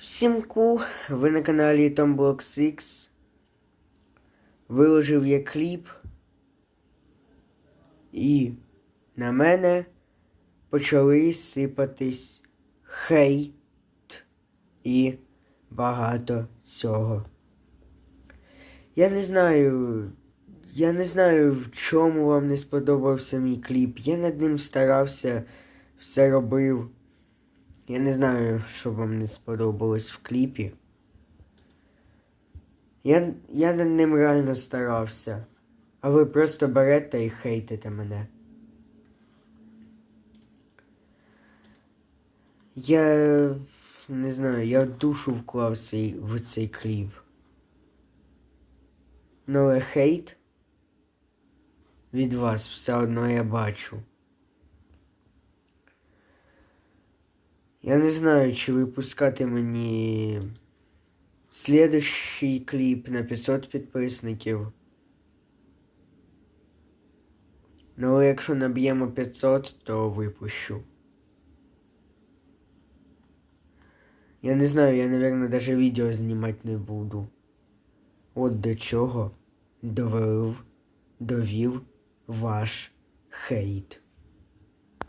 Всім ку, ви на каналі Tomblox X. Виложив я кліп. І на мене почали сипатись хейт і багато цього. Я не знаю. Я не знаю, в чому вам не сподобався мій кліп. Я над ним старався, все робив. Я не знаю, що вам не сподобалось в кліпі. Я, я над ним реально старався. А ви просто берете і хейтите мене. Я не знаю, я душу вклав в цей кліп. Ну, але хейт від вас все одно я бачу. Я не знаю, чи випускати мені слідущий кліп на 500 підписників. Ну, якщо наб'ємо 500, то випущу. Я не знаю, я, наверное, даже відео знімати не буду. От до чого довів, довів ваш хейт.